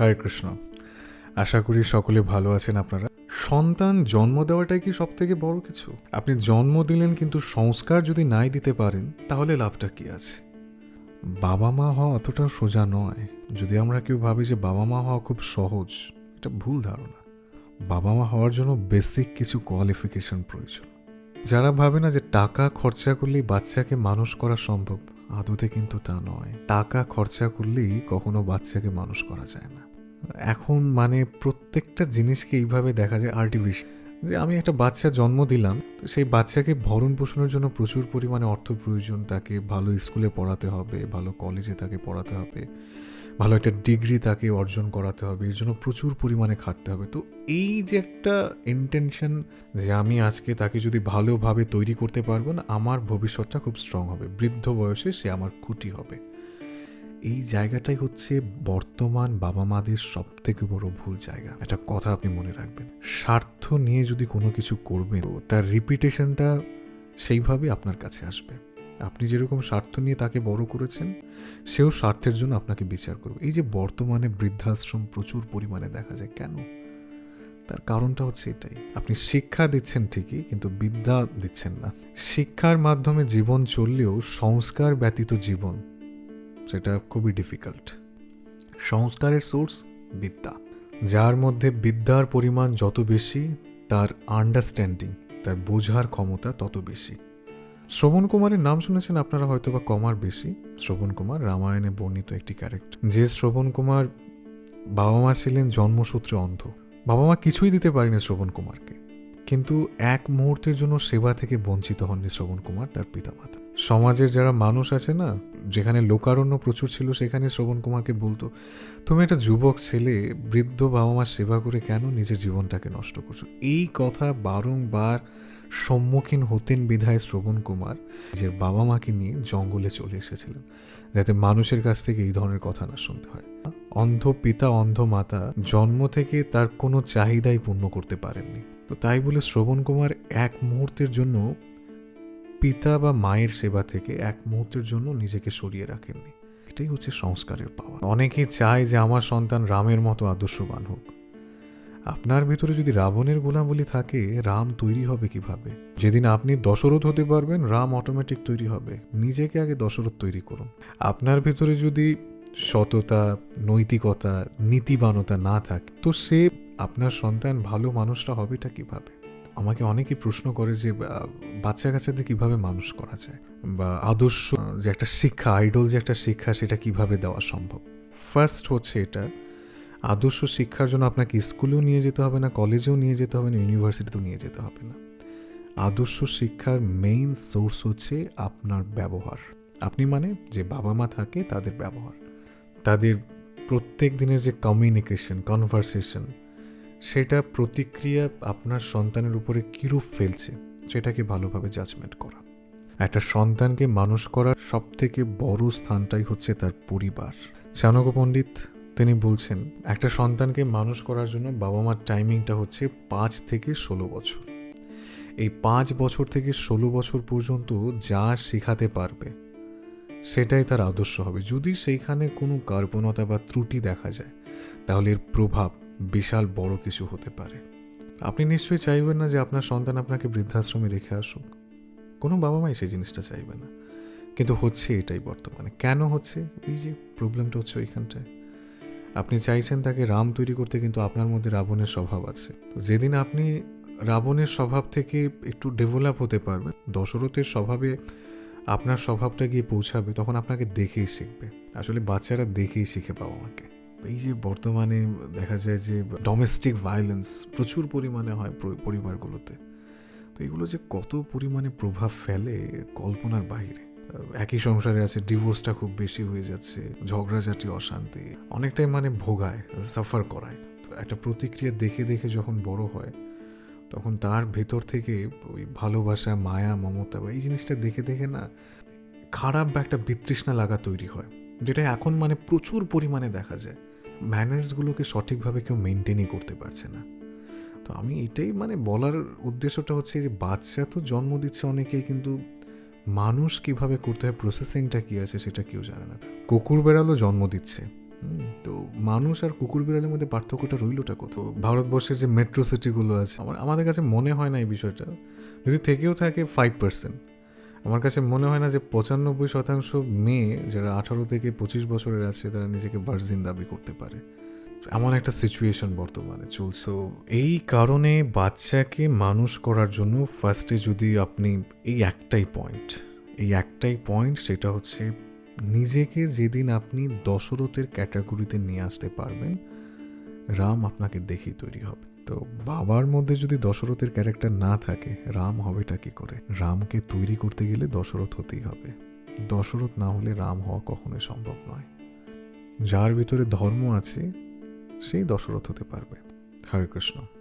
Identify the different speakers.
Speaker 1: হরে কৃষ্ণ। আশা করি সকলে ভালো আছেন আপনারা। সন্তান জন্ম দেওয়াটাই কি সব থেকে বড় কিছু? আপনি জন্ম দিলেন কিন্তু সংস্কার যদি নাই দিতে পারেন, তাহলে লাভটা কি আছে? বাবা মা হওয়া অতটা সোজা নয়। যদি আমরা কেউ ভাবি যে বাবা মা হওয়া খুব সহজ, এটা ভুল ধারণা। বাবা মা হওয়ার জন্য বেসিক কিছু কোয়ালিফিকেশন প্রয়োজন। যারা ভাবে না যে টাকা খরচা করলেই বাচ্চাকে মানুষ করা সম্ভব আদতে কিন্তু তা নয়। টাকা খরচা করলেই কখনো বাচ্চাকে মানুষ করা যায় না। এখন মানে প্রত্যেকটা জিনিসকে এইভাবে দেখা যায় আর্টিফিশিয়াল যে আমি একটা বাচ্চা জন্ম দিলাম, তো সেই বাচ্চাকে ভরণ পোষণের জন্য প্রচুর পরিমাণে অর্থ প্রয়োজন। তাকে ভালো স্কুলে পড়াতে হবে, ভালো কলেজে তাকে পড়াতে হবে। ভালো একটা ডিগ্রি তাকে অর্জন করাতে হবে, এর জন্য প্রচুর পরিমাণে খাটতে হবে। তো এই যে একটা ইন্টেনশন যে আমি আজকে তাকে যদি ভালোভাবে তৈরি করতে পারব না, আমার ভবিষ্যৎটা খুব স্ট্রং হবে। বৃদ্ধ বয়সে সে আমার খুঁটি হবে। এই জায়গাটাই হচ্ছে বর্তমান বাবা মাদের সব থেকে বড় ভুল জায়গা। একটা কথা আপনি মনে রাখবেন, স্বার্থ নিয়ে যদি কোনো কিছু করবেন তার রিপিটেশনটা সেইভাবে আপনার কাছে আসবে। আপনি যেরকম স্বার্থ নিয়ে তাকে বড় করেছেন, সেও স্বার্থের জন্য আপনাকে বিচার করবে। এই যে বর্তমানে বৃদ্ধাশ্রম প্রচুর পরিমাণে দেখা যায়, কেন? তার কারণটা হচ্ছে এটাই। আপনি শিক্ষা দিচ্ছেন ঠিকই, কিন্তু বিদ্যা দিচ্ছেন না। শিক্ষার মাধ্যমে জীবন চললেও সংস্কার ব্যতীত জীবন, সেটা খুবই ডিফিকাল্ট সংস্কারের সোর্স বিদ্যা। যার মধ্যে বিদ্যার পরিমাণ যত বেশি, তার আন্ডারস্ট্যান্ডিং তার বোঝার ক্ষমতা তত বেশি। শ্রবণ কুমারের নাম শুনেছেন আপনারা হয়তো বা কমার বেশি। শ্রবণ কুমার রামায়ণে বর্ণিত একটি ক্যারেক্টার যে শ্রবণ কুমার বাবা মা ছিলেন জন্মসূত্রে অন্ধ। বাবা মা কিছুই দিতে পারেনি শ্রবণ কুমারকে। কিন্তু এক মুহূর্তের জন্য সেবা থেকে বঞ্চিত হননি শ্রবণ কুমার তার পিতামাতা। সমাজের যারা মানুষ আছে না, যেখানে লোকারণ্য প্রচুর ছিল, সেখানে শ্রবণ কুমারকে বলতো, তুমি একটা যুবক ছেলে, বৃদ্ধ বাবা মার সেবা করে কেন নিজের জীবনটাকে নষ্ট করছ? এই কথা বারংবার সম্মুখীন হতেন বিধায় শ্রবণ কুমার নিজের বাবা মাকে নিয়ে জঙ্গলে চলে এসেছিলেন, যাতে মানুষের কাছ থেকে এই ধরনের কথা না শুনতে হয়। অন্ধ পিতা, অন্ধ মাতা জন্ম থেকে তার কোনো চাহিদাই পূর্ণ করতে পারেননি। তো তাই বলে শ্রবণ কুমার এক মুহূর্তের জন্য পিতা বা মায়ের সেবা থেকে এক মুহূর্তের জন্য নিজেকে সরিয়ে রাখেননি। এটাই হচ্ছে সংস্কারের পাওয়া অনেকেই চায় যে আমার সন্তান রামের মতো আদর্শবান হোক। আপনার ভিতরে যদি রাবণের গুণাবলী থাকে, রাম তৈরি হবে কীভাবে? যেদিন আপনি দশরথ হতে পারবেন, রাম অটোমেটিক তৈরি হবে। নিজেকে আগে দশরথ তৈরি করুন। আপনার ভিতরে যদি সততা, নৈতিকতা, নীতিবানতা না থাকে, তো সে আপনার সন্তান ভালো মানুষটা হবেটা কীভাবে? আমাকে অনেকেই প্রশ্ন করে যে বাচ্চা কাচ্চাদের কীভাবে মানুষ করা যায়? বা আদর্শ যে একটা শিক্ষা, আইডল যে একটা শিক্ষা, সেটা কীভাবে দেওয়া সম্ভব? ফার্স্ট হচ্ছে এটা, আদর্শ শিক্ষার জন্য আপনাকে স্কুলেও নিয়ে যেতে হবে না, কলেজেও নিয়ে যেতে হবে না, ইউনিভার্সিটিতেও নিয়ে যেতে হবে না। আদর্শ শিক্ষার মেইন সোর্স হচ্ছে আপনার ব্যবহার। আপনি মানে যে বাবা মা থাকে, তাদের ব্যবহার। তাদের প্রত্যেক দিনের যে কমিউনিকেশন কনভারসেশন সেটা প্রতিক্রিয়া আপনার সন্তানের উপরে কীরূপ ফেলছে, সেটাকে ভালোভাবে জাজমেন্ট করা। একটা সন্তানকে মানুষ করার সব থেকে বড় স্থানটাই হচ্ছে তার পরিবার। চাণক্য পণ্ডিত তিনি বলছেন, একটা সন্তানকে মানুষ করার জন্য বাবা মার টাইমিংটা হচ্ছে পাঁচ থেকে ষোলো বছর। এই পাঁচ বছর থেকে ষোলো বছর পর্যন্ত যা শেখাতে পারবে সেটাই তার আদর্শ হবে। যদি সেইখানে কোনো কার্পণতা বা ত্রুটি দেখা যায়, তাহলে এর প্রভাব বিশাল বড় কিছু হতে পারে। আপনি নিশ্চয়ই চাইবেন না যে আপনার সন্তান আপনাকে বৃদ্ধাশ্রমে রেখে আসুক। কোনো বাবা মাই সেই জিনিসটা চাইবে না। কিন্তু হচ্ছে এটাই বর্তমানে। কেন হচ্ছে? এই যে প্রবলেমটা হচ্ছে ওইখানটায়। আপনি চাইছেন তাকে রাম তৈরি করতে, কিন্তু আপনার মধ্যে রাবণের স্বভাব আছে। তো যেদিন আপনি রাবণের স্বভাব থেকে একটু ডেভেলপ হতে পারবেন, দশরথের স্বভাবে আপনার স্বভাবটা গিয়ে পৌঁছাবে, তখন আপনাকে দেখেই শিখবে। আসলে বাচ্চারা দেখেই শিখে বাবা মাকে এই যে বর্তমানে দেখা যায় যে ডোমেস্টিক ভায়োলেন্স প্রচুর পরিমাণে হয় পরিবারগুলোতে। তো এগুলো যে কত পরিমাণে প্রভাব ফেলে কল্পনার বাইরে। একই সংসারে আছে ডিভোর্সটা খুব বেশি হয়ে যাচ্ছে, ঝগড়াঝাটি, অশান্তি, অনেকটাই মানে ভোগায় সাফার করায়। একটা প্রতিক্রিয়া দেখে দেখে যখন বড় হয় তখন তার ভেতর থেকে ওই ভালোবাসা, মায়া, মমতা বা এই জিনিসটা দেখে দেখে না খারাপ বা একটা বিতৃষ্ণা লাগা তৈরি হয়। যেটা এখন মানে প্রচুর পরিমাণে দেখা যায়। ম্যানার্সগুলোকে সঠিকভাবে কেউ মেনটেনই করতে পারছে না। তো আমি এটাই মানে বলার উদ্দেশ্যটা হচ্ছে যে, বাচ্চা তো জন্ম দিচ্ছে অনেকেই, কিন্তু মানুষ কীভাবে করতে হয় প্রসেসিংটা কী আছে সেটা কেউ জানে না। কুকুর বেড়ালও জন্ম দিচ্ছে। তো মানুষ আর কুকুর বিড়ালের মধ্যে পার্থক্যটা রইলটা কত? ভারতবর্ষের যে মেট্রো সিটিগুলো আছে, আমার, আমাদের কাছে মনে হয় না এই বিষয়টা। যদি থেকেও থাকে ফাইভ পার্সেন্ট আমার কাছে মনে হয় না যে পঁচানব্বই শতাংশ মেয়ে যারা আঠারো থেকে পঁচিশ বছরের আছে, তারা নিজেকে ভার্জিন দাবি করতে পারে। এমন একটা সিচুয়েশন বর্তমানে চলছে। এই কারণে বাচ্চাকে মানুষ করার জন্য ফার্স্টে যদি আপনি এই একটাই পয়েন্ট এই একটাই পয়েন্ট সেটা হচ্ছে নিজেকে যেদিন আপনি দশরথের ক্যাটাগরিতে নিয়ে আসতে পারবেন, রাম আপনাকে দেখেই তৈরি হবে। তো বাবার মধ্যে যদি দশরথের ক্যারেক্টার না থাকে, রাম হবেটা কি করে? রামকে তৈরি করতে গেলে দশরথ হতেই হবে। দশরথ না হলে রাম হওয়া কখনোই সম্ভব নয়। যার ভিতরে ধর্ম আছে, সেই দশরথ হতে পারবে। হরে কৃষ্ণ।